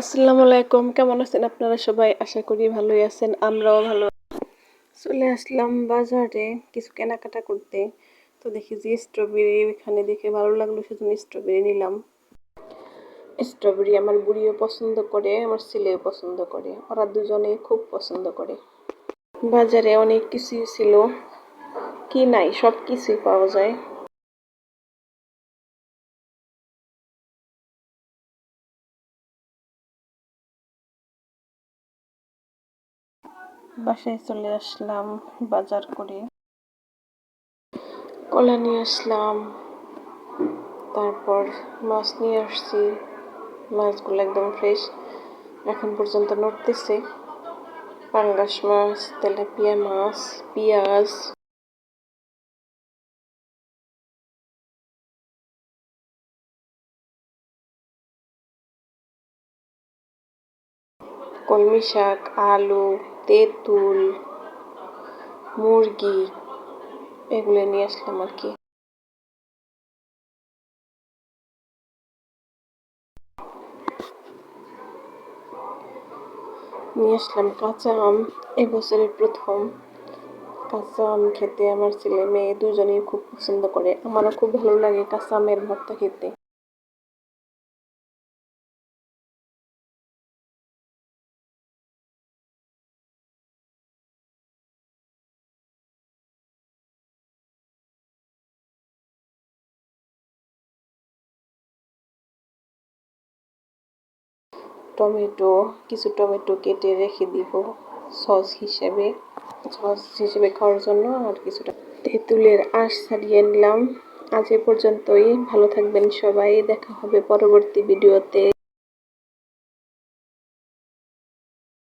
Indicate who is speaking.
Speaker 1: আসসালামু আলাইকুম। কেমন আছেন আপনারা সবাই? আশা করি ভালোই আছেন, আমরাও ভালো চলে আসলাম বাজারে কিছু কেনাকাটা করতে। তো দেখি যে স্ট্রবেরি এখানে দেখে ভালো লাগল, সেজন্য স্ট্রবেরি নিলাম। স্ট্রবেরি আমার বুড়িও পছন্দ করে, আমার ছেলেও পছন্দ করে। ওরা দুজনেই খুব পছন্দ করে। বাজারে অনেক কিছুই ছিল। কি নাই সব কিছুই পাওয়া যায়। বাসায় চলে আসলাম, বাজার করে। কলা নিয়ে আসলাম, তারপর মাছ নিয়ে আসছি। মাছগুলো একদম ফ্রেশ এখন পর্যন্ত নড়তেছে। পাঙ্গাস মাছ, তেলাপিয়া মাছ, পেঁয়াজ। কলমি শাক, আলু। তেঁতুল মুরগি, এগুলো নিয়ে আসলাম আর কি। নিয়ে আসলাম কাঁচা আম এবছরের প্রথম। কাঁচা আম খেতে আমার ছেলে মেয়ে দুজনেই খুব পছন্দ করে। আমারও খুব ভালো লাগে কাঁচা আমের ভর্তা খেতে। টমেটো, কিছু টমেটো কেটে রেখে দিব সস হিসেবে। সস হিসেবে খাওয়ার জন্য আর কিছুটা তেঁতুলের আঁশ ছাড়িয়ে নিলাম। আজ এ পর্যন্তই। ভালো থাকবেন সবাই। দেখা হবে পরবর্তী ভিডিওতে।